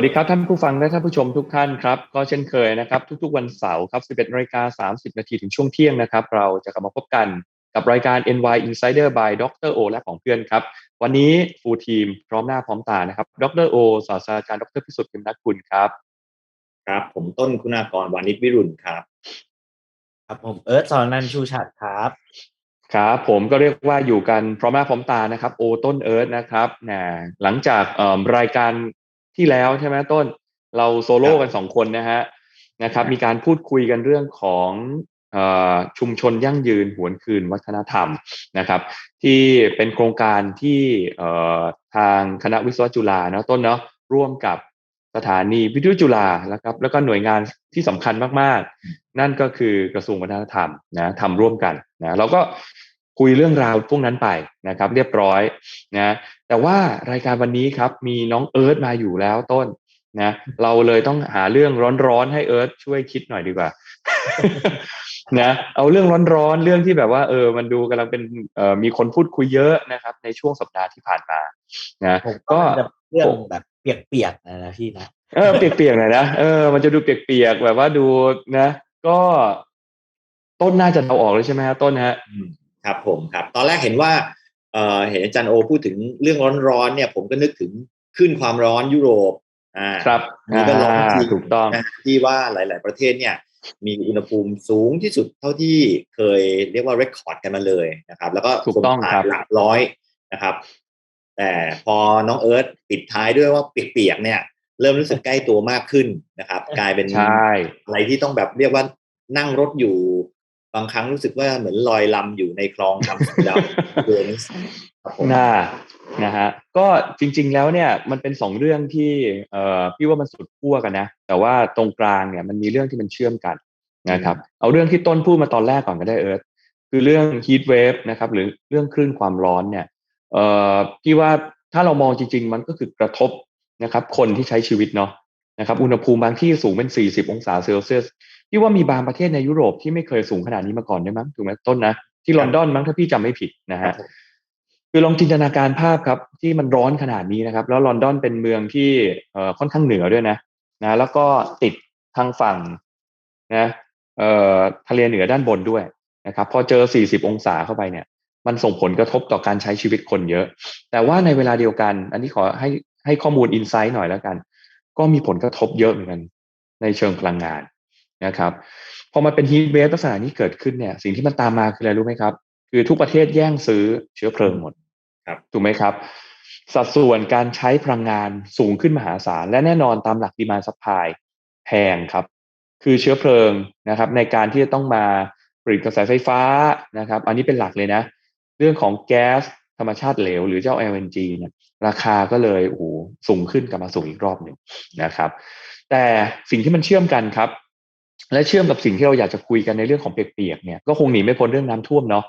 สวัสดีครับท่านผู้ฟังและท่านผู้ชมทุกท่านครับก็เช่นเคยนะครับทุกๆวันเสาร์ครับ 11นาฬิกา30 นาทีถึงช่วงเที่ยงนะครับ เราจะกลับมาพบกันกับรายการ NY Insider by ดรโอและของเพื่อนครับ วันนี้ฟูลทีมพร้อมหน้าพร้อมตานะครับดรโอศาสตราจารย์ดรพิสุทธิ์พิมพ์นักคุณครับ ครับ ผมต้นคุณากรวานิชวิรุณครับ ครับผมเอิร์ธสอนนันท์ชูชัดครับครับผมก็เรียกว่าอยู่กันพร้อมหน้าพร้อมตานะครับโอต้นเอิร์ธนะครับนะหลังจากเอ่อรายการ ที่แล้วใช่ไหมต้น เราโซโล่กันสองคนนะฮะนะครับ มีการพูดคุยกันเรื่องของเอ่อชุมชนยั่งยืนหวนคืนวัฒนธรรมนะครับ ที่เป็นโครงการที่เอ่อทางคณะวิศวะจุฬาเนาะต้นเนาะร่วมกับสถานีวิทยุจุฬาแล้วครับแล้วก็หน่วยงานที่สำคัญมากๆ นั่นก็คือกระทรวงวัฒนธรรมนะทำร่วมกันนะเราก็ คุยเรื่องราวพวกนั้นไปนะครับ เรียบร้อยนะแต่ว่ารายการวันนี้ครับมีน้องเอิร์ธมาอยู่แล้วต้นนะเราเลยต้องหาเรื่องร้อนๆให้เอิร์ธช่วยคิดหน่อยดีกว่านะเอาเรื่องร้อนๆเรื่องที่แบบว่าเออมันดูกำลังเป็นเอ่อมีคนพูดคุยเยอะนะครับ ในช่วงสัปดาห์ที่ผ่านมานะผมก็ก็จะเรื่องแบบเปียกๆนะนะพี่นะเออเปียกๆหน่อยนะเออมันจะดูเปียกๆแบบว่าดูนะ ก็ต้นน่าจะเดาออกเลยใช่ไหมฮะต้นฮะอืม ครับผมครับ ตอนแรกเห็นว่าเอ่อเห็นอาจารย์โอพูดถึงเรื่องร้อนๆเนี่ย ผมก็นึกถึงขึ้นความร้อนยุโรปอ่าครับนี่ก็ร้อนจริงถูกต้องนะที่ว่าหลาย ๆ ประเทศเนี่ย มีอุณหภูมิสูงที่สุดเท่าที่เคยเรียกว่าเรคคอร์ดกันมาเลยนะครับ แล้วก็ถูกต้องส่ผ่าครันบหลักร้อยนะครับ แต่พอน้องเอิร์ธปิดท้ายด้วยว่าเปียกๆเนี่ย เริ่มรู้สึกใกล้ตัวมากขึ้นนะครับ กลายเป็นใช่อะไรที่ต้องแบบเรียกว่านั่งรถอยู่ บางครั้งรู้สึกว่าเหมือนลอยลำอยู่ในคลองทำสุดาวเดือนนี้ครับผมน่านะฮะก็จริง ๆ แล้วเนี่ยมันเป็นสองเรื่องที่เอ่อพี่ว่ามันสุดขั้วกันนะ แต่ว่าตรงกลางเนี่ยมันมีเรื่องที่มันเชื่อมกันนะครับ เอาเรื่องที่ต้นพูดมาตอนแรกก่อนก็ได้เอิร์ธคือเรื่อง heat wave นะครับหรือเรื่องคลื่นความร้อนเนี่ยเอ่อพี่ว่าถ้าเรามองจริง ๆ มันก็คือกระทบนะครับ คนที่ใช้ชีวิตเนาะนะครับ อุณหภูมิบางที่สูงเป็น 40 องศาเซลเซียส พี่ว่ามีบางประเทศในยุโรปที่ไม่เคยสูงขนาดนี้มาก่อนด้วยมั้งถูกไหมต้นนะที่ลอนดอนมั้งถ้าพี่จำไม่ผิดนะฮะคือลองจินตนาการภาพครับที่มันร้อนขนาดนี้นะครับ แล้วลอนดอนเป็นเมืองที่เอ่อค่อนข้างเหนือด้วยนะนะแล้วก็ติดทางฝั่งนะเอ่อทะเลเหนือด้านบนด้วยนะครับ พอเจอ 40 องศาเข้าไปเนี่ย มันส่งผลกระทบต่อการใช้ชีวิตคนเยอะ แต่ว่าในเวลาเดียวกัน อันนี้ขอให้ให้ข้อมูลอินไซต์หน่อยแล้วกัน ก็มีผลกระทบเยอะเหมือนกันในเชิงพลังงาน นะครับพอมันเป็นฮีทเวฟลักษณะนี้เกิดขึ้นเนี่ยสิ่งที่มันตามมาคืออะไรรู้ไหมครับ คือทุกประเทศแย่งซื้อเชื้อเพลิงหมดครับถูกไหมครับ สัดส่วนการใช้พลังงานสูงขึ้นมหาศาล และแน่นอนตามหลักดีมานซัพพลายแพงครับ คือเชื้อเพลิงนะครับ ในการที่จะต้องมาผลิตกระแสไฟฟ้านะครับ อันนี้เป็นหลักเลยนะ เรื่องของแก๊สธรรมชาติเหลว หรือเจ้า LNG เนี่ยราคาก็เลยโอ้โหสูงขึ้นกลับมาสูงอีกรอบหนึ่งนะครับ แต่สิ่งที่มันเชื่อมกันครับ และเชื่อมกับสิ่งที่เราอยากจะคุยกันในเรื่องของเปียกๆเนี่ยก็คงหนีไม่พ้นเรื่องน้ำท่วมเนาะ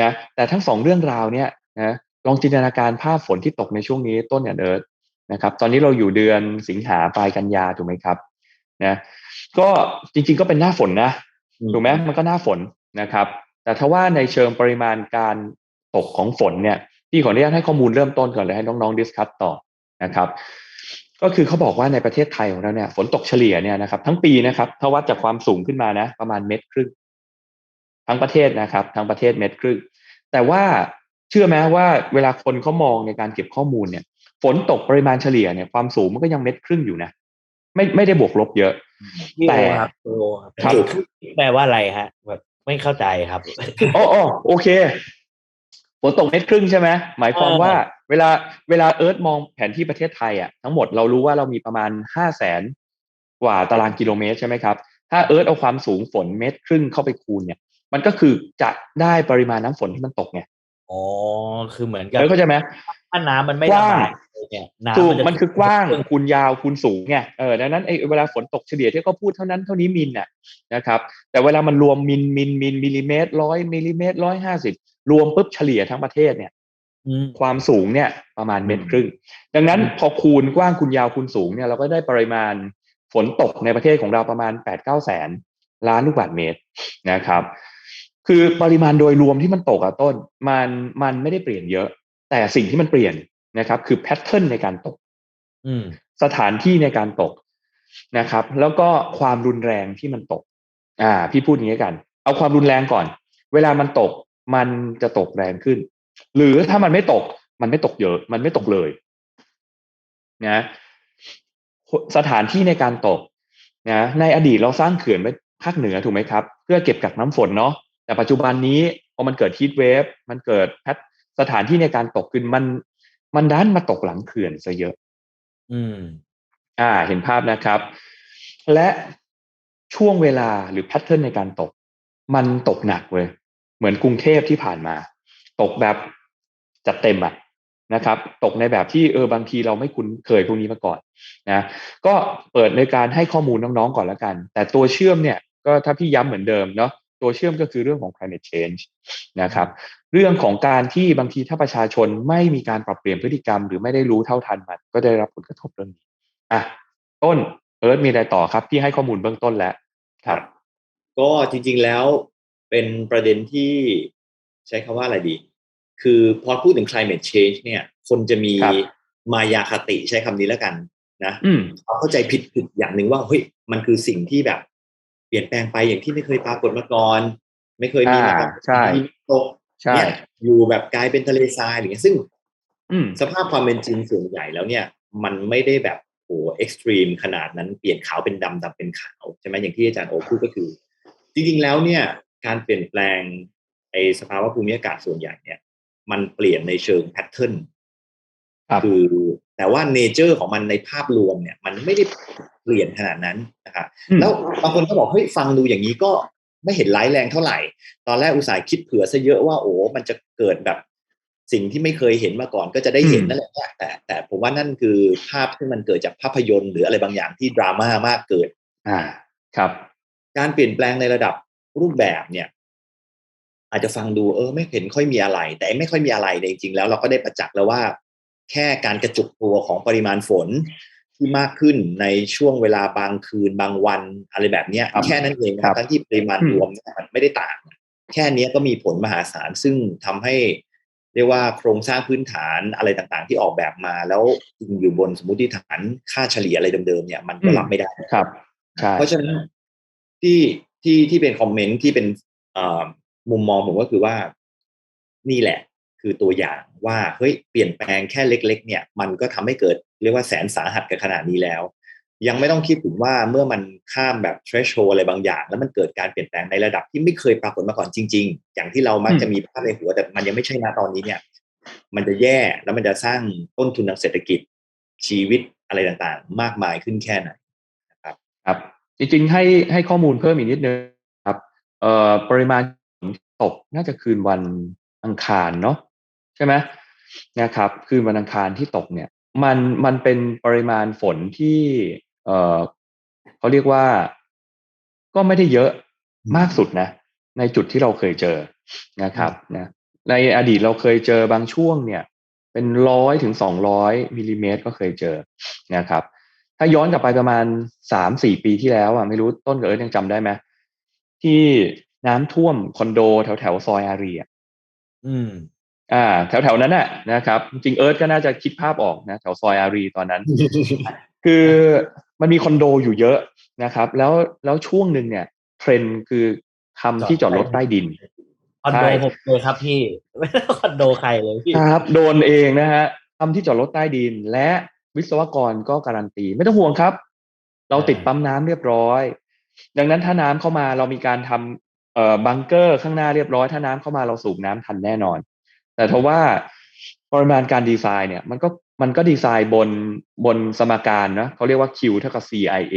นะแต่ทั้งสองเรื่องราวเนี่ยนะลองจินตนาการภาพฝนที่ตกในช่วงนี้ต้นเนี่ยเอิร์ธนะครับ ตอนนี้เราอยู่เดือนสิงหาปลายกันยาถูกไหมครับนะก็จริงๆก็เป็นหน้าฝนนะถูกไหมมันก็หน้าฝนนะครับ แต่ถ้าว่าในเชิงปริมาณการตกของฝนเนี่ยพี่ขออนุญาตให้ข้อมูลเริ่มต้นก่อนเลยให้น้องๆดิสคัตต่อนะครับ ก็คือเขาบอกว่าในประเทศไทยของเราเนี่ยฝนตกเฉลี่ยเนี่ยนะครับทั้งปีนะครับถ้าวัดจากความสูงขึ้นมานะ ประมาณเม็ดครึ่งทั้งประเทศนะครับทั้งประเทศเม็ดครึ่งแต่ว่าเชื่อไหมว่าเวลาคนเขามองในการเก็บข้อมูลเนี่ยฝนตกปริมาณเฉลี่ยเนี่ยความสูงมันก็ยังเม็ดครึ่งอยู่นะไม่ไม่ได้บวกลบเยอะพี่แต่โอครับโอครับครับแปลว่าอะไรฮะแบบไม่เข้าใจครับอ๋ออ๋อโอเคฝนตกเม็ดครึ่งใช่ไหมหมายความเออว่า เวลาเวลาเอิร์ธมองแผนที่ประเทศไทยอะทั้งหมดเรารู้ว่าเรามีประมาณห้าแสนกว่าตารางกิโลเมตรใช่ไหมครับถ้าเอิร์ธเอาความสูงฝนเม็ดครึ่งเข้าไปคูณเนี่ย มันก็คือจะได้ปริมาณน้ำฝนที่มันตกไงอ๋อคือเหมือนกับเอิร์ธเข้าใจไหมถ้าน้ำมันไม่กระว้างบายเลยเนี่ยน้ำถูกจะมันคือกว้างคูณยาวคูณสูงไงเออดังนั้นไอ้เวลาฝนตกเฉลี่ยที่เขาพูดเท่านั้นเท่านี้มิลน่ะนะครับ แต่เวลามันรวมมิลมิลมิลมิลลิเมตรร้อยมิลลิเมตรร้อยห้าสิบรวมปุ๊บเฉลี่ยทั้งประเทศเนี่ยอืม ความสูงเนี่ยประมาณเมตรครึ่ง ดังนั้นพอคูณกว้างคูณยาวคูณสูงเนี่ยเราก็ได้ปริมาณฝนตกในประเทศของเราประมาณ8ปดเก้าแสนล้านลูกบาศก์เมตรนะครับ คือปริมาณโดยรวมที่มันตกอะต้นมันมันไม่ได้เปลี่ยนเยอะ แต่สิ่งที่มันเปลี่ยนนะครับ คือแพทเทิร์นในการตกอืมสถานที่ในการตกนะครับ แล้วก็ความรุนแรงที่มันตก อ่า พี่พูดอย่างนี้กัน เอาความรุนแรงก่อน เวลามันตกมันจะตกแรงขึ้น หรือถ้ามันไม่ตก มันไม่ตกเยอะ มันไม่ตกเลยนะสถานที่ในการตกนะในอดีตเราสร้างเขื่อนไว้ภาคเหนือถูกไหมครับ เพื่อเก็บกักน้ำฝนเนาะแต่ปัจจุบันนี้พอมันเกิดฮีทเวฟมันเกิดแพทสถานที่ในการตกขึ้นมันมันดันมาตกหลังเขื่อนซะเยอะ อืม อ่า เห็นภาพนะครับ และช่วงเวลาหรือแพทเทิร์นในการตก มันตกหนักเว้ยเหมือนกรุงเทพที่ผ่านมา ตกแบบจัดเต็มอะนะครับ ตกในแบบที่เออบางทีเราไม่คุ้นเคยพวกนี้มาก่อนนะก็เปิดในการให้ข้อมูลน้องๆก่อนแล้วกัน แต่ตัวเชื่อมเนี่ยก็ถ้าพี่ย้ำเหมือนเดิมเนาะตัวเชื่อมก็คือเรื่องของ climate change นะครับ เรื่องของการที่บางทีถ้าประชาชนไม่มีการปรับเปลี่ยนพฤติกรรม หรือไม่ได้รู้เท่าทันมัน ก็ได้รับผลกระทบเรื่องนี้อะต้นเอิร์ธมีอะไรต่อครับที่ให้ข้อมูลเบื้องต้นแล้วครับ ก็จริงๆแล้วเป็นประเด็นที่ ใช้คำว่าอะไรดี คือพอพูดถึง climate change เนี่ย คนจะมีครับมายาคติใช้คำนี้แล้วกันนะอืมเขาเข้าใจผิดผิดอย่างหนึ่งว่าเฮ้ยมันคือสิ่งที่แบบ เปลี่ยนแปลงไปอย่างที่ไม่เคยปรากฏมาก่อน ไม่เคยมีมาก่อนอ่าใช่มีตกใช่เนี่ยอยู่แบบกลายเป็นทะเลทรายอะไรเงี้ยซึ่งอืมสภาพความเป็นจริงส่วนใหญ่แล้วเนี่ย มันไม่ได้แบบโอ้เอ็กซ์ตรีมขนาดนั้นเปลี่ยนขาวเป็นดำดำเป็นขาวใช่ไหมอย่างที่อาจารย์โอพูดก็คือ จริงๆแล้วเนี่ย การเปลี่ยนแปลง ไอสภาวะภูมิอากาศส่วนใหญ่เนี่ย มันเปลี่ยนในเชิงแพทเทิร์นครับคือแต่ว่าเนเจอร์ของมันในภาพรวมเนี่ย มันไม่ได้เปลี่ยนขนาดนั้นนะครับอืมแล้วบางคนก็บอกเฮ้ยฟังดูอย่างนี้ก็ไม่เห็นร้ายแรงเท่าไหร่ ตอนแรกอุตส่าห์คิดเผื่อซะเยอะว่าโอ้มันจะเกิดแบบสิ่งที่ไม่เคยเห็นมาก่อนก็จะได้เห็นอืมนั่นแหละแต่แต่ผมว่านั่นคือภาพที่มันเกิดจากภาพยนตร์หรืออะไรบางอย่างที่ดราม่ามากเกินอ่าครับ การเปลี่ยนแปลงในระดับรูปแบบเนี่ย อาจจะฟังดูเออไม่เห็นค่อยมีอะไร แต่ไอ้ไม่ค่อยมีอะไรเนี่ยจริงๆแล้ว เราก็ได้ประจักษ์แล้วว่า แค่การกระจุกตัวของปริมาณฝนที่มากขึ้นในช่วงเวลาบางคืนบางวันอะไรแบบเนี้ยครับแค่นั้นเองครันะบทั้งที่ปริมาณอืมรวมเนี่ยมันไม่ได้ต่าง แค่เนี้ยก็มีผลมหาศาลซึ่งทำให้เรียกว่าโครงสร้างพื้นฐานอะไรต่างๆ ที่ออกแบบมา แล้วอิงอยู่บนสมมติฐานค่าเฉลี่ยอะไรเดิมๆเนี่ย มันก็รับไม่ได้ครับใช่เพราะฉะนั้นที่ที่ที่เป็นคอมเมนต์ที่เป็นเอ่อ มุมมองผมก็คือว่านี่แหละ คือตัวอย่างว่าเฮ้ยเปลี่ยนแปลงแค่เล็ก ๆ เนี่ย มันก็ทำให้เกิดเรียกว่าแสนสาหัสกันขนาดนี้แล้ว ยังไม่ต้องคิดถึงว่าเมื่อมันข้ามแบบ threshold อะไรบางอย่าง แล้วมันเกิดการเปลี่ยนแปลงในระดับที่ไม่เคยปรากฏมาก่อนจริง ๆ อย่างที่เรามักจะมีภาพในหัว แต่มันยังไม่ใช่นะตอนนี้เนี่ย มันจะแย่แล้วมันจะสร้างต้นทุนทางเศรษฐกิจชีวิตอะไรต่างๆ มากมายขึ้นแค่ไหนครับ จริงๆให้ให้ข้อมูลเพิ่มอีกนิดนึงครับเอ่อปริมาณ ตกน่าจะคืนวันอังคารเนาะใช่ไหมนะครับ คืนวันอังคารที่ตกเนี่ย มันมันเป็นปริมาณฝนที่เอ่อเขาเรียกว่าก็ไม่ได้เยอะมากสุดนะ ในจุดที่เราเคยเจอนะครับนะในอดีตเราเคยเจอบางช่วงเนี่ย เป็นร้อยถึงสองร้อยมิลลิเมตรก็เคยเจอนะครับ ถ้าย้อนกลับไปประมาณสามสี่ปีที่แล้วอะไม่รู้ต้นกับเอิร์ธยังจำได้ไหมที่ น้ำท่วมคอนโดแถวแถวๆซอยอารีอะอืม อ่า แถวแถวๆนั้นน่ะนะครับ จริงๆเอิร์ธก็น่าจะคิดภาพออกนะแถวซอยอารีตอนนั้น คือมันมีคอนโดอยู่เยอะนะครับ แล้วแล้วช่วงหนึ่งเนี่ยเทรนด์คือทำที่จอดรถใต้ดินคอนโดใช่ผมเลยครับพี่ไม่ได้คอนโดใครเลยพี่ครับ โดนเองนะฮะทำที่จอดรถใต้ดิน และวิศวกรก็การันตี ไม่ต้องห่วงครับ เราติดปั๊มน้ำเรียบร้อย ดังนั้นถ้าน้ำเข้ามาเรามีการทำ เอ่อบังเกอร์ข้างหน้าเรียบร้อยถ้าน้ำเข้ามาเราสูบน้ำทันแน่นอน แต่ทว่าปริมาณการดีไซน์เนี่ยมันก็มันก็ดีไซน์บนบนสมการนะเขาเรียกว่า Q เท่ากับ CIA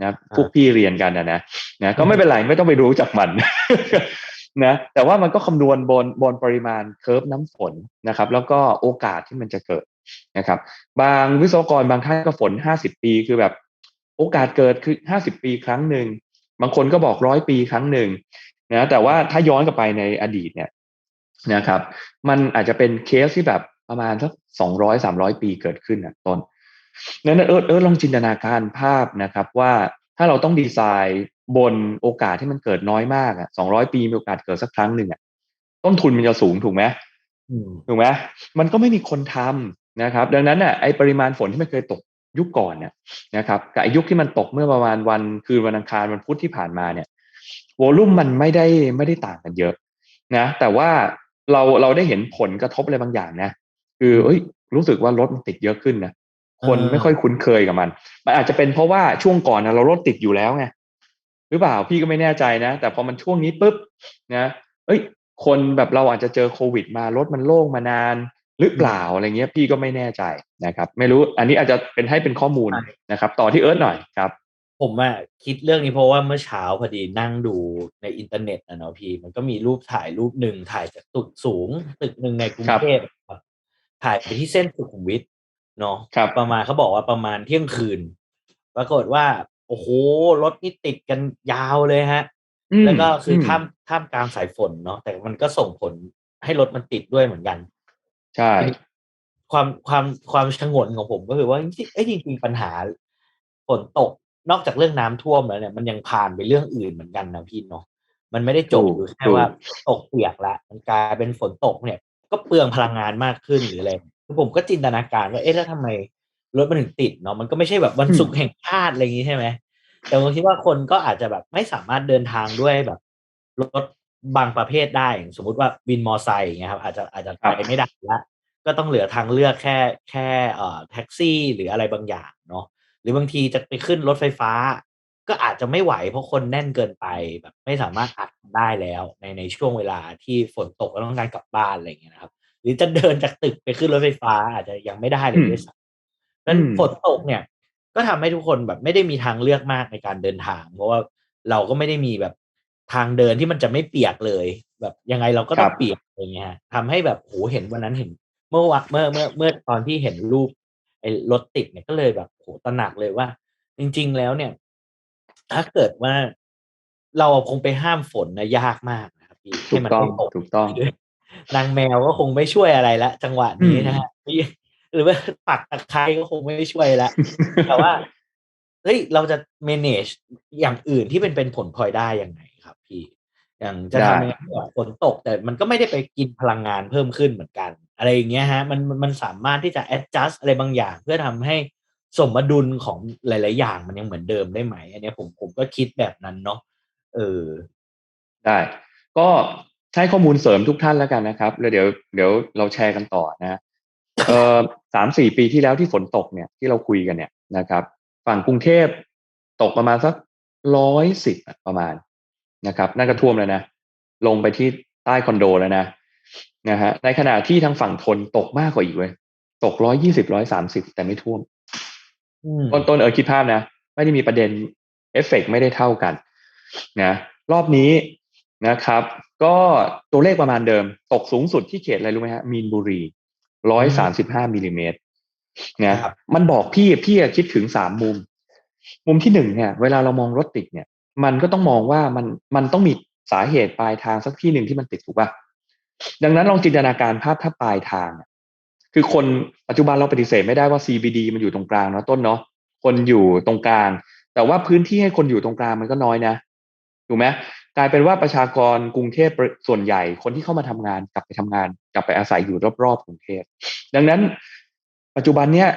นะพวกพี่เรียนกันนะนะนะก็ไม่เป็นไรไม่ต้องไปรู้จักมันนะแต่ว่ามันก็คำนวณบนบนปริมาณเคอร์ฟน้ำฝนนะครับ แล้วก็โอกาสที่มันจะเกิดนะครับ บางวิศวกรบางท่านก็ฝนห้าสิบปีคือแบบ โอกาสเกิดคือห้าสิบปีครั้งหนึ่ง บางคนก็บอกร้อยปีครั้งหนึ่งนะแต่ว่าถ้าย้อนกลับไปในอดีตเนี่ยนะครับ มันอาจจะเป็นเคสที่แบบประมาณสักสองร้อยสามร้อยปีเกิดขึ้นนะต้นนั้นเออเออลองจินตนาการภาพนะครับว่าถ้าเราต้องดีไซน์บนโอกาสที่มันเกิดน้อยมากอะสองร้อยปีมีโอกาสเกิดสักครั้งหนึ่งอะต้นทุนมันจะสูงถูกไหมอืมถูกไหมมันก็ไม่มีคนทำนะครับ ดังนั้นอะไอปริมาณฝนที่มันเคยตก ยุคก่อนเนี่ยนะครับกับยุคที่มันตกเมื่อประมาณวันคืนวันอังคารวันพุธที่ผ่านมาเนี่ยวอลุ่มมันไม่ได้ไม่ได้ต่างกันเยอะนะแต่ว่าเราเราได้เห็นผลกระทบอะไรบางอย่างนะคือเอ้ยรู้สึกว่ารถมันติดเยอะขึ้นนะคนไม่ค่อยคุ้นเคยกับมัน มันอาจจะเป็นเพราะว่าช่วงก่อนนะเรารถติดอยู่แล้วไงหรือเปล่าพี่ก็ไม่แน่ใจนะ แต่พอมันช่วงนี้ปุ๊บนะเอ้ย คนแบบเราอาจจะเจอโควิดมารถมันโล่งมานาน หรือเปล่าอะไรเงี้ยพี่ก็ไม่แน่ใจนะครับ ไม่รู้อันนี้อาจจะเป็นให้เป็นข้อมูลนะครับ ต่อที่เอิร์ธหน่อยครับ ผมอะคิดเรื่องนี้เพราะว่าเมื่อเช้าพอดีนั่งดูในอินเทอร์เน็ตนะเนาะพี่มันก็มีรูปถ่ายรูปหนึ่งถ่ายจากตึกสูงตึกหนึ่งในกรุงเทพครับถ่ายไปที่เส้นสุขุมวิทเนาะครับประมาณเขาบอกว่าประมาณเที่ยงคืน ปรากฏว่า โอ้โหรถนี่ติดกันยาวเลยฮะมแล้วก็คืออมท่ามท่ามกลางสายฝนเนาะแต่มันก็ส่งผลให้รถมันติดด้วยเหมือนกัน ใช่ ความความความชงนของผมก็คือว่าจริงๆเอ้ยจริงๆปัญหาฝนตกนอกจากเรื่องน้ำท่วมแล้วเนี่ยมันยังผ่านไปเรื่องอื่นเหมือนกันนะพี่เนาะมันไม่ได้จบอยู่แค่ว่าตกเปียกละมันกลายเป็นฝนตกเนี่ย ก็เปลืองพลังงานมากขึ้นหรืออะไรคือผมก็จินตนาการว่าเอ๊ะแล้วทำไมรถมันถึงติดเนาะมันก็ไม่ใช่แบบวันศุกร์แห่งชาติอะไรอย่างงี้ใช่ไหมแต่ผมคิดว่าคนก็อาจจะแบบไม่สามารถเดินทางด้วยแบบรถ บางประเภทได้อย่างสมมุติว่าวินมอไซค์อย่างเงี้ยครับอาจจะอาจจะไปไม่ได้ละก็ต้องเหลือทางเลือกแค่แค่เอ่อแท็กซี่หรืออะไรบางอย่างเนาะหรือบางทีจะไปขึ้นรถไฟฟ้า ก็อาจจะไม่ไหวเพราะคนแน่นเกินไปแบบไม่สามารถอัดได้แล้วในในช่วงเวลาที่ฝนตกแล้วต้องการกลับบ้านอะไรอย่างเงี้ยนะครับ หรือจะเดินจากตึกไปขึ้นรถไฟฟ้า อาจจะยังไม่ได้เลยด้วยซ้ำนั้นฝนตกเนี่ย ก็ทำให้ทุกคนแบบไม่ได้มีทางเลือกมากในการเดินทาง เพราะว่าเราก็ไม่ได้มีแบบ ทางเดินที่มันจะไม่เปียกเลย แบบยังไงเราก็ต้องเปียกอย่างเงี้ยทำให้แบบโหเห็นวันนั้นเห็น เมื่อวะเมื่อเมื่อเมื่อตอนที่เห็นรูปไอ้รถติดเนี่ยก็เลยแบบโหตระหนักเลยว่า จริง ๆ แล้วเนี่ย ถ้าเกิดว่าเราคงไปห้ามฝนนะยากมากนะครับพี่ถูให้กมันต้องไม่ตกถูกต้องนางแมวก็คงไม่ช่วยอะไรละจังหวะนี้นะฮะหรือว่าปักตะไคร้ก็คงไม่ช่วยละแต่ว่าเฮ้ยเราจะ manage อย่างอื่นที่เป็นเป็นผลพลอยได้ยังไงครับพี่ อย่างจะได้ทำยังไงให้แบบฝนตก แต่มันก็ไม่ได้ไปกินพลังงานเพิ่มขึ้นเหมือนกัน อะไรอย่างเงี้ยฮะมันมันมันสามารถที่จะ adjust อะไรบางอย่าง เพื่อทำให้สมดุลของหลาย ๆ อย่างมันยังเหมือนเดิมได้ไหม อันเนี้ยผมผมก็คิดแบบนั้นเนาะเออ ได้ ก็ใช้ข้อมูลเสริมทุกท่านแล้วกันนะครับ แล้วเดี๋ยวเดี๋ยวเราแชร์กันต่อนะเออสามสี่ปีที่แล้วที่ฝนตกเนี่ยที่เราคุยกันเนี่ยนะครับ ฝั่งกรุงเทพตกประมาณสักร้อยสิบประมาณ นะครับนั่นก็ท่วมแล้วนะ ลงไปที่ใต้คอนโดแล้วนะนะฮะในขณะที่ทางฝั่งทนตกมากกว่าอีกเว้ยตกร้อยยี่สิบร้อยสามสิบแต่ไม่ท่วมอืมต้นต้นเออคิดภาพนะ ไม่ได้มีประเด็นเอฟเฟกต์ไม่ได้เท่ากันนะรอบนี้นะครับ ก็ตัวเลขประมาณเดิม ตกสูงสุดที่เขตอะไรรู้ไหมฮะมีนบุรีร้อยสามสิบห้ามิลลิเมตรนะครับมันบอกพี่พี่อะคิดถึงสามมุม มุมที่หนึ่งเนี่ย เวลาเรามองรถติดเนี่ย มันก็ต้องมองว่ามันมันต้องมีสาเหตุปลายทางสักที่หนึ่งที่มันติดถูกป่ะดังนั้นลองจินตนาการภาพถ้าปลายทางคือคนปัจจุบันเราปฏิเสธไม่ได้ว่า CBD มันอยู่ตรงกลางเนาะต้นเนาะคนอยู่ตรงกลาง แต่ว่าพื้นที่ให้คนอยู่ตรงกลางมันก็น้อยนะถูกไหมกลายเป็นว่าประชากรกรุงเทพส่วนใหญ่คนที่เข้ามาทำงานกลับไปทำงาน กลับไปอาศัยอยู่รอบๆกรุงเทพดังนั้น ปัจจุบันเนี้ย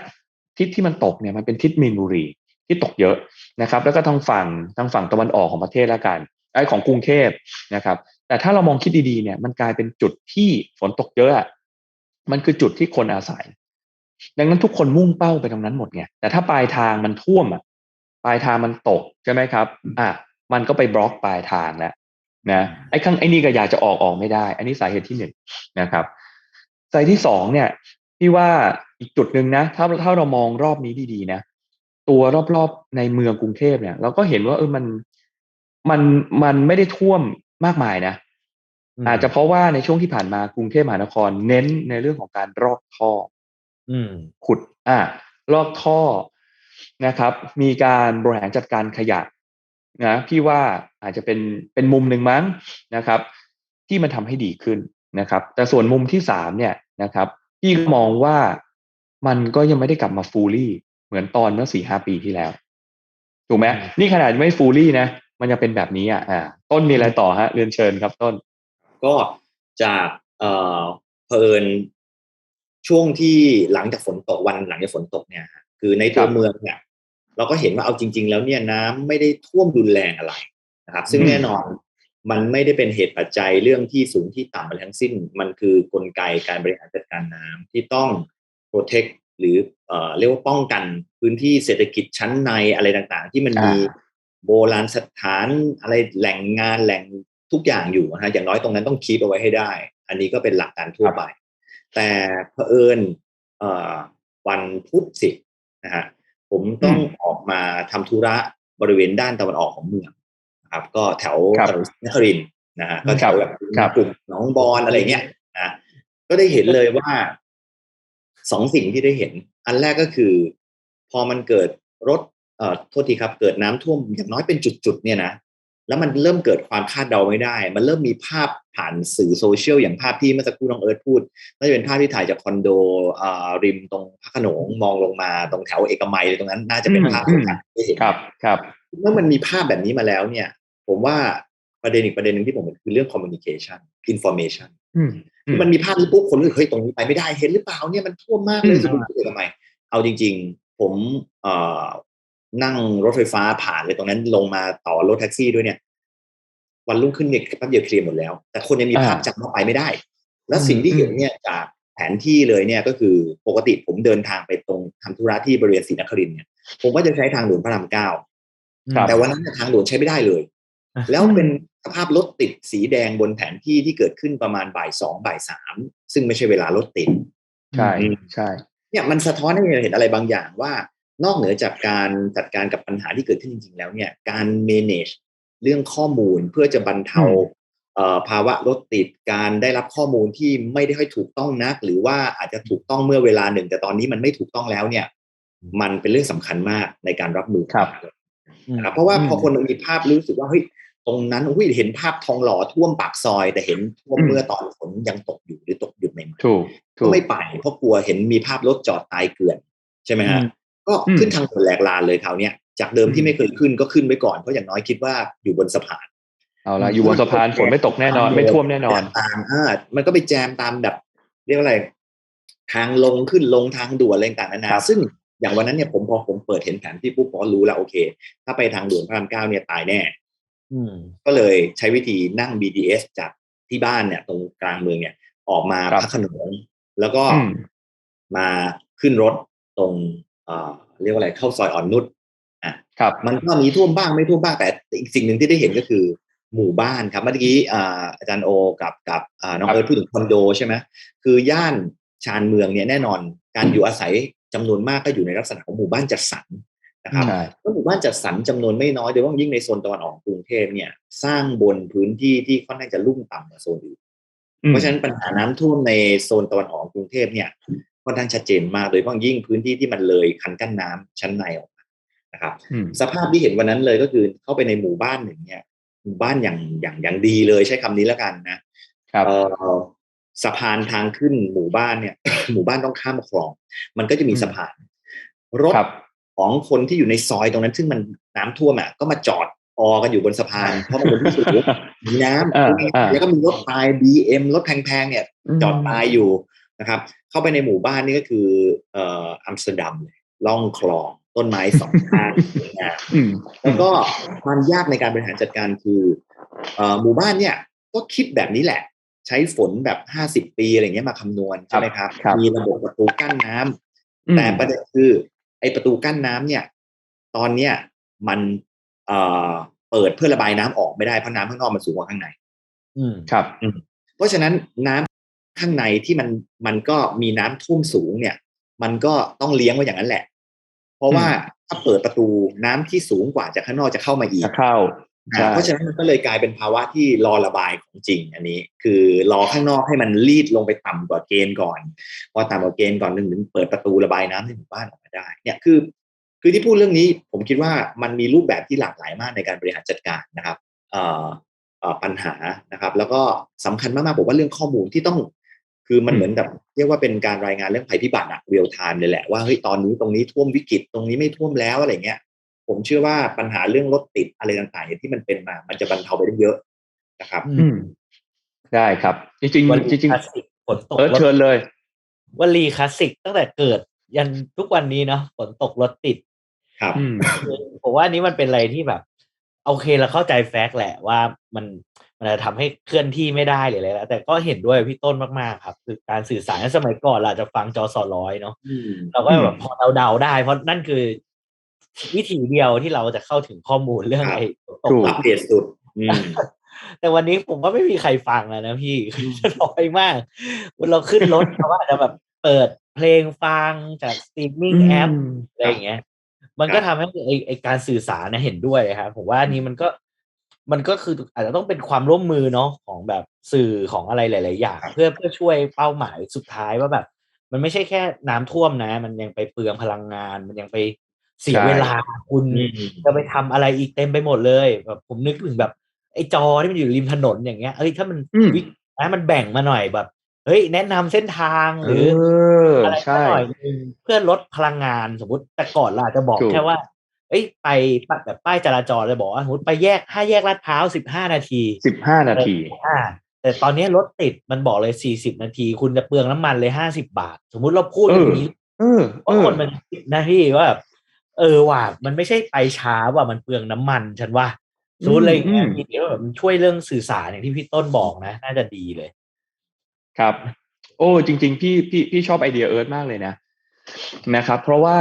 ทิศที่มันตกเนี่ยมันเป็นทิศมีนบุรี ที่ตกเยอะนะครับ แล้วก็ทางฝั่งทางฝั่งตะวันออกของประเทศแล้วกันไอ้ของกรุงเทพนะครับ แต่ถ้าเรามองคิดดีๆเนี่ยมันกลายเป็นจุดที่ฝนตกเยอะอะมันคือจุดที่คนอาศัย ดังนั้นทุกคนมุ่งเป้าไปตรงนั้นหมดไงแต่ถ้าปลายทางมันท่วมอะปลายทางมันตกใช่ไหมครับ อะมันก็ไปบล็อกปลายทางแล้วนะไอ้ข้างไอ้นี่ก็อยากจะออกออกไม่ได้ อันนี้สาเหตุที่หนึ่งนะครับสาเหตุที่สองเนี่ยพี่ว่าอีกจุดหนึ่งนะ ถ้าถ้าเรามองรอบนี้ดีๆนะ ตัวรอบๆในเมืองกรุงเทพเนี่ย เราก็เห็นว่าเออมันมันมันไม่ได้ท่วมมากมายนะอืมอาจจะเพราะว่าในช่วงที่ผ่านมากรุงเทพมหานครเน้นในเรื่องของการรอกท่ออืมขุด อ่าลอกท่อนะครับ มีการบริหารจัดการขยะนะพี่ว่าอาจจะเป็นเป็นมุมหนึ่งมั้งนะครับ ที่มันทำให้ดีขึ้นนะครับ แต่ส่วนมุมที่สามเนี่ยนะครับ พี่ก็มองว่ามันก็ยังไม่ได้กลับมาฟูลี่ เหมือนตอนเมื่อสี่ห้าปีที่แล้ว ถูกไหมอืมนี่ขนาดไม่ฟูลี่นะ มันยังเป็นแบบนี้อะอ่าต้นมีอะไรต่อฮะเรียนเชิญครับต้น ก็จากเอ่อเพลินช่วงที่หลังจากฝนตกวันหลังจากฝนตกเนี่ยฮะคือในตัวเมืองเนี่ยเราก็เห็นว่าเอาจริง ๆ แล้วเนี่ยน้ำไม่ได้ท่วมรุนแรงอะไรนะครับ ซึ่งแน่นอนมันไม่ได้เป็นเหตุปัจจัยเรื่องที่สูงที่ต่ำอะไรทั้งสิ้น มันคือกลไกการบริหารจัดการน้ำที่ต้อง protect หรือ เอ่อเรียกว่าป้องกันพื้นที่เศรษฐกิจชั้นในอะไรต่างๆ ที่มันมีอ่าโบราณสถานอะไรแหล่งงานแหล่งทุกอย่างอยู่นะฮะอย่างน้อยตรงนั้นต้องคีบเอาไว้ให้ได้ อันนี้ก็เป็นหลักการทั่วไป แต่เผอิญเอ่อวันพุธสินะฮะผมต้องออกมาทำธุระบริเวณด้านตะวันออกของเมืองนะครับก็แถวครับถนนนครินทร์นะฮะก็แถวแบบครับกลุ่มหนองบอนอะไรเงี้ยนะก็ได้เห็นเลยว่า สองสิ่งที่ได้เห็น อันแรกก็คือ พอมันเกิดรถเอ่อโทษทีครับ เกิดน้ำท่วมอย่างน้อยเป็นจุดๆเนี่ยนะแล้วมันเริ่มเกิดความคาดเดาไม่ได้ มันเริ่มมีภาพผ่านสื่อโซเชียลอย่างภาพที่เมื่อสักครู่น้องเอิร์ธพูดน่าจะเป็นภาพที่ถ่ายจากคอนโดอ่าริมตรงพระโขนงมองลงมาตรงแถวเอกมัยเลยตรงนั้น น่าจะเป็นอืมภาพอืมที่เห็นครับครับ เมื่อมันมีภาพแบบนี้มาแล้วเนี่ย ผมว่าประเด็นอีกประเด็นหนึ่งที่ผมเห็นคือเรื่อง communication information อื มอืมมันมีภาพนี้ปุ๊บคนรู้สึกเฮ้ยตรงนี้ไปไม่ได้เห็นหรือเปล่าเนี่ยมันท่วมมากเลยอืมสุดๆเอกมัยเอาจริง ๆ ผมเอ่อนั่งรถไฟฟ้าผ่านเลยตรงนั้นลงมาต่อรถแท็กซี่ด้วยเนี่ย วันรุ่งขึ้นเนี่ยแป๊บเดียวเคลียร์หมดแล้ว แต่คนยังมีภาพจำว่าไปไม่ได้ แล้วสิ่งที่เห็นเนี่ยจากแผนที่เลยเนี่ยก็คือปกติผมเดินทางไปตรงทำธุระที่บริเวณศรีนครินทร์เนี่ยผมก็จะใช้ทางด่วนพระรามเก้าครับแต่วันนั้นเนยทางด่วนใช้ไม่ได้เลยอะ แล้วเป็นสภาพรถติดสีแดงบนแผนที่ที่เกิดขึ้นประมาณบ่ายสองบ่ายสามซึ่งไม่ใช่เวลารถติดใช่ใช่เนี่ยมันสะท้อนให้เราเห็นอะไรบางอย่างว่านอกเหนือจากการจัดการกับปัญหาที่เกิดขึ้นจริง ๆ แล้วเนี่ยการ manage เรื่องข้อมูลเพื่อจะบรรเทาเอ่อภาวะรถติดการได้รับข้อมูลที่ไม่ได้ค่อยถูกต้องนัก หรือว่าอาจจะถูกต้องเมื่อเวลาหนึ่ง แต่ตอนนี้มันไม่ถูกต้องแล้วเนี่ย มันเป็นเรื่องสำคัญมากในการรับมือครับนะครับเพราะว่าอืมพอคนมันมีภาพรู้สึกว่าเฮ้ย ตรงนั้นอุ้ยเห็นภาพทองหล่อท่วมปากซอย แต่เห็นท่วมอืมเมื่อตอนฝนยังตกอยู่หรือตกหยุดใหม่ถูกๆถูก็กไม่ไปเพราะกลัวเห็นมีภาพรถจอดตายเกลื่อน ใช่ไหมฮะอืมก็อืมขึ้นทางด่วนแหลกลานเลยคราวเนี้ยจากเดิมอืที่มไม่เคยขึ้นก็ขึ้นไว้ก่อนเพราะอย่างน้อยคิดว่าอยู่บนสะพานเอาละอยู่บนสะพานฝนไม่ตกแน่นอน ไม่ท่วมแน่นอนตามอ่ามันก็ไปแจมตามแบบ เรียกว่าอะไรทางลงขึ้นลงทางด่วนอะไรต่างๆนานาครับซึ่งอย่างวันนั้นเนี่ยผมพอผมเปิดเห็นแผนที่ปุ๊บผมก็รู้แล้วโอเค ถ้าไปทางด่วนพระรามเก้าเนี่ยตายแน่อืม ก็เลยใช้วิธีนั่ง BTS จากที่บ้านเนี่ย ตรงกลางเมืองเนี่ย ออกมาครับพระโขนงแล้วก็อืมมาขึ้นรถตรงเอ่อเรียกว่าอะไรเข้าซอยอ่อนนุชอะครับมันก็มีท่วมบ้างไม่ท่วมบ้างแต่อีกสิ่งหนึ่งที่ได้เห็นก็คือหมู่บ้านครับเมื่อกี้อ่าอาจารย์โอกับกับอ่าน้องครับเอิร์ธพูดถึงคอนโดใช่ไหมคือย่านชานเมืองเนี่ยแน่นอนการอยู่อาศัยจำนวนมากก็อยู่ในลักษณะของหมู่บ้านจัดสรร นะครับใช่ก็หมู่บ้านจัดสรรจำนวนไม่น้อยโดยเฉพาะยิ่งในโซนตะวันออกของกรุงเทพเนี่ย สร้างบนพื้นที่ที่ค่อนข้างจะลุ่มต่ำกว่าโซนอื่นอืมเพราะฉะนั้นปัญหาน้ำท่วมในโซนตะวันออกของกรุงเทพเนี่ยค่อนข้างชัดเจนมากโดยเฉพาะยิ่งพื้นที่ที่มันเลยคันกั้นน้ำชั้นในออกมานะครับอืมสภาพที่เห็นวันนั้นเลยก็คือเข้าไปในหมู่บ้านหนึ่งเนี่ยหมู่บ้านอย่างอย่างอย่างดีเลยใช้คำนี้แล้วกันนะครับเอ่อสะพานทางขึ้นหมู่บ้านเนี่ย หมู่บ้านต้องข้ามคลอง มันก็จะมีอืมสะพานรถครับ ของคนที่อยู่ในซอยตรงนั้น ซึ่งมันน้ำท่วมอะก็มาจอดออกันอยู่บนสะพาน เพราะมันเป็นที่สูงมีน้อ่าำอ่าแล้วก็มีรถตาย BM รถแพงๆเนี่ยจอดตายอยู่นะครับ เข้าไปในหมู่บ้านนี่ก็คือเอ่ออัมสเตอร์ดัมเลยล่องคลองต้นไม้สองข้างสวยงามอืมแล้วก็ความยากในการบริหารจัดการคือเอ่อหมู่บ้านเนี่ยก็คิดแบบนี้แหละ ใช้ฝนแบบห้าสิบปีอะไรเงี้ยมาคำนวณใช่ไหมครับครับมีระบบประตูกั้นน้ำอืมแต่ประเด็นคือ ไอ้ประตูกั้นน้ำเนี่ย ตอนเนี้ยมันเอ่อเปิดเพื่อระบายน้ำออกไม่ได้เพราะน้ำข้างนอกมันสูงกว่าข้างใน อืมครับเพราะฉะนั้นน้ำข้างในที่มันมันก็มีน้ำท่วมสูงเนี่ย มันก็ต้องเลี้ยงไว้อย่างนั้นแหละ เพราะว่าถ้าเปิดประตูน้ำที่สูงกว่าจากข้างนอกจะเข้ามาอีกจะเข้าอ่าใช่ เพราะฉะนั้นมันก็เลยกลายเป็นภาวะที่รอระบายของจริง อันนี้ คือรอข้างนอกให้มันรีดลงไปต่ำกว่าเกณฑ์ก่อนพอต่ำกว่าเกณฑ์ก่อนหนึ่งถึงเปิดประตูระบายน้ำในหมู่บ้านออกมาได้เนี่ยคือ คือที่พูดเรื่องนี้ผมคิดว่ามันมีรูปแบบที่หลากหลายมากในการบริหารจัดการนะครับเอ่อเอ่อปัญหานะครับ แล้วก็สำคัญมากๆผมว่าเรื่องข้อมูลที่ต้อง คือมันอืมเหมือนกับเรียกว่าเป็นการรายงานเรื่องภัยพิบัติอะเรียลไทม์เลยแหละว่าเฮ้ยตอนนี้ตรงนี้ท่วมวิกฤตตรงนี้ไม่ท่วมแล้วอะไรเงี้ย ผมเชื่อว่าปัญหาเรื่องรถติดอะไรต่างๆเนี่ยที่มันเป็นมา มันจะบรรเทาไปได้เยอะนะครับ อือืมได้ครับ จริงวันๆจริงคลาสสิกฝนตๆกเออรถเชิญเลยวลีคลาสสิกตั้งแต่เกิด ยันทุกวันนี้เนาะฝนตกรถติด ครับอืมผมว่าอันนี้มันเป็นอะไรที่แบบ โอเคเราเข้าใจแฟกต์แหละว่ามันมันจะทำให้เคลื่อนที่ไม่ได้หรืออะไรแล้วแต่ก็เห็นด้วยพี่ต้นมากๆครับ คือการสื่อสารสมัยก่อนเราอาจจะฟังจอสอร้อยเนาะอืมเราก็แบบพอเดาๆได้ เพราะนั่นคือ วิธีเดียวที่เราจะเข้าถึงข้อมูลเรื่องครับไอ้ตถูกกอัปเดตสุดอืมแต่วันนี้ผมก็ไม่มีใครฟังแล้วนะพี่น้อยมากเราขึ้นรถเขาก็อาจจะแบบเปิดเพลงฟังจากสตรีมมิ่งแอปอะไรอย่างเงี้ย มันก็ทำให้ไอไอการสื่อสารนะเห็นด้วยครับผมว่าอันนี้มันก็มันก็คืออาจจะต้องเป็นความร่วมมือเนาะของแบบสื่อของอะไรหลาย ๆ อย่างครับเพื่อเพื่อช่วยเป้าหมายสุดท้ายว่าแบบ มันไม่ใช่แค่น้ำท่วมนะ มันยังไปเปลืองพลังงาน มันยังไป เสียใช่เวลาคุณอืมจะไปทำอะไรอีกเต็มไปหมดเลยแบบผมนึกถึงแบบไอ้จอที่มันอยู่ริมถนนอย่างเงี้ยเอ้ยถ้ามันอืมวินะมันแบ่งมาหน่อยแบบ เฮ้ยแนะนำเส้นทางหเอรือออะไรสักใช่หน่อยนึงเพื่อลดพลังงานสมมติแต่ก่อนเราอาจจะบอกถูกแค่ว่าเอ้ยไปแบบป้ายจราจรเลยบอกว่าสมมติไปแยกห้าแยกลาดพร้าวสิบห้านาทีสิบห้านาทีอ่าแต่ตอนนี้รถติดมันบอกเลยสี่สิบนาที คุณจะเปลืองน้ำมันเลยห้าสิบาท สมมุติเราพูดอย่างนี้เออเพเอราะอคนมันคิดนะพี่ว่าแบบ เออว่ะมันไม่ใช่ไปช้าว่ะมันเปลืองน้ำมันฉันว่าสมมติอะไรอย่างเงี้ยอืมพี่ว่าแบบมันช่วยเรื่องสื่อสารอย่างที่พี่ต้นบอกนะ น่าจะดีเลย ครับ โอ้จริง ๆ พี่พี่พี่ชอบไอเดียเอิร์ธมากเลยนะนะครับ เพราะว่า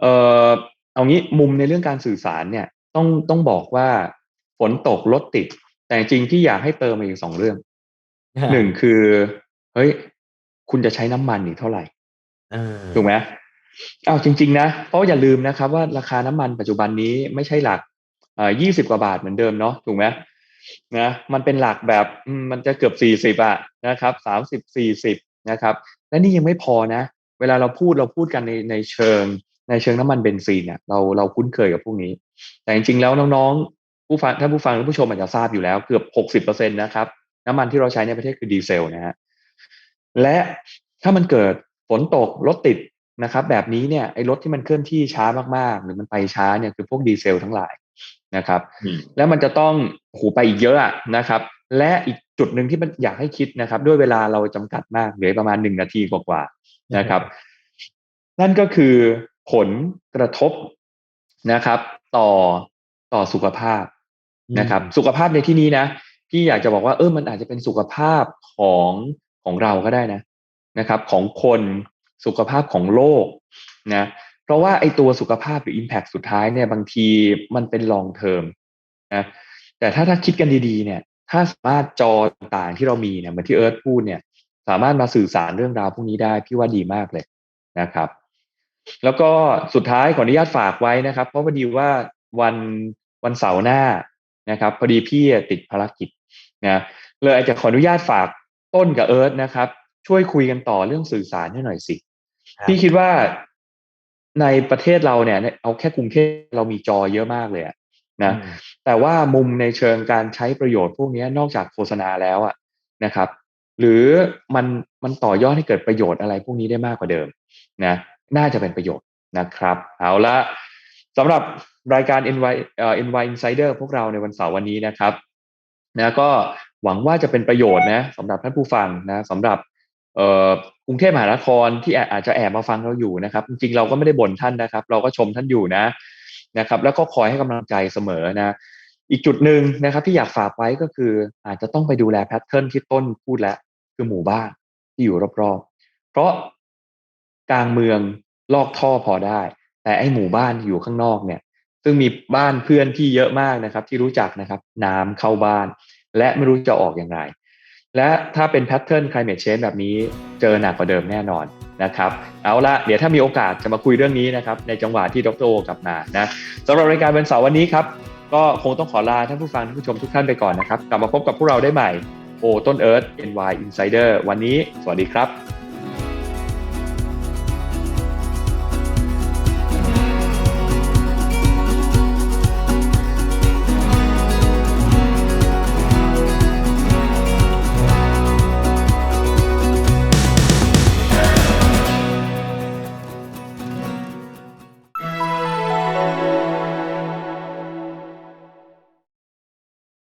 เออเอางี้มุมในเรื่องการสื่อสารเนี่ย ต้องต้องบอกว่าฝนตกรถติด แต่จริงๆพี่อยากให้เติมมาอีกสองเรื่องหนึ่งคือ เฮ้ย คุณจะใช้น้ำมันอีกเท่าไหร่เออถูกไหม อ้าวจริง ๆ นะ เพราะอย่าลืมนะครับว่าราคาน้ำมันปัจจุบันนี้ไม่ใช่หลักเอ่อยี่สิบกว่าบาทเหมือนเดิมเนาะถูกไหมนะมันเป็นหลักแบบมันจะเกือบสี่สิบอะนะครับสามสิบสี่สิบนะครับ และนี่ยังไม่พอนะ เวลาเราพูดเราพูดกันในในเชิง ในเชิงน้ำมันเบนซินเนี่ยเราเราคุ้นเคยกับพวกนี้ แต่จริงๆแล้วน้องๆผู้ฟังท่านผู้ฟังและผู้ชมอาจจะทราบอยู่แล้วเกือบหกสิบเปอร์เซ็นตนะครับน้ำมันที่เราใช้ในประเทศคือดีเซลนะฮะและถ้ามันเกิดฝนตกรถติด นะครับแบบนี้เนี่ยไอ้รถที่มันเคลื่อนที่ช้ามากๆ หรือมันไปช้าเนี่ยคือพวกดีเซลทั้งหลายนะครับอืมแล้วมันจะต้องโอ้โหูไปอีกเยอะอะนะครับ และอีกจุดหนึ่งที่มันอยากให้คิดนะครับ ด้วยเวลาเราจำกัดมากเหลือประมาณหนึ่งนาทีกว่าๆนะครับ นั่นก็คือผลกระทบนะครับ ต่อต่อสุขภาพนะครับ สุขภาพในที่นี้นะพี่อยากจะบอกว่าเออมันอาจจะเป็นสุขภาพของของเราก็ได้นะนะครับ ของคน สุขภาพของโลกนะเพราะว่าไอตัวสุขภาพหรือ Impact สุดท้ายเนี่ยบางทีมันเป็น long term นะแต่ถ้าถ้าคิดกันดีๆเนี่ยถ้าสามารถจอต่างๆที่เรามีเนี่ยเหมือนที่เอิร์ธพูดเนี่ยสามารถมาสื่อสารเรื่องราวพวกนี้ได้พี่ว่าดีมากเลยนะครับ แล้วก็สุดท้ายขออนุญาตฝากไว้นะครับ เพราะพอดีว่าวันวันเสาร์หน้านะครับ พอดีพี่ติดภารกิจนะเลยอาจจะขออนุญาตฝากต้นกับเอิร์ธนะครับ ช่วยคุยกันต่อเรื่องสื่อสารให้หน่อยสิ พี่คิดว่าในประเทศเราเนี่ย เอาแค่กรุงเทพเรามีจอเยอะมากเลยอะนะอืมแต่ว่ามุมในเชิงการใช้ประโยชน์พวกนี้นอกจากโฆษณาแล้วอะนะครับ หรือมันมันต่อยอดให้เกิดประโยชน์อะไรพวกนี้ได้มากกว่าเดิมนะน่าจะเป็นประโยชน์นะครับ เอาละสำหรับรายการ NY เอ่อ NY Insider พวกเราในวันเสาร์วันนี้นะครับนะก็หวังว่าจะเป็นประโยชน์นะสำหรับท่านผู้ฟังนะสำหรับเอ่อ กรุงเทพมหานครที่อาจจะแอบมาฟังเราอยู่นะครับ จริงเราก็ไม่ได้บ่นท่านนะครับ เราก็ชมท่านอยู่นะนะครับ แล้วก็คอยให้กำลังใจเสมอนะ อีกจุดหนึ่งนะครับ ที่อยากฝากไว้ก็คือ อาจจะต้องไปดูแลแพทเทิร์นที่ต้นพูดแล้วคือหมู่บ้านที่อยู่รอบๆ เพราะกลางเมืองลอกท่อพอได้ แต่ไอ้หมู่บ้านอยู่ข้างนอกเนี่ย ซึ่งมีบ้านเพื่อนที่เยอะมากนะครับ ที่รู้จักนะครับ น้ำเข้าบ้าน และไม่รู้จะออกอย่างไร และถ้าเป็นแพทเทิร์น climate change แบบนี้เจอหนักกว่าเดิมแน่นอนนะครับเอาละเดี๋ยวถ้ามีโอกาสจะมาคุยเรื่องนี้นะครับในจังหวะที่ดรโอกลับมานะสำหรับรายการวันเสาร์วันนี้ครับก็คงต้องขอลาท่านผู้ฟังท่านผู้ชมทุกท่านไปก่อนนะครับกลับมาพบกับพวกเราได้ใหม่โอต้นเอิร์ธ NY Insider วันนี้ สวัสดีครับ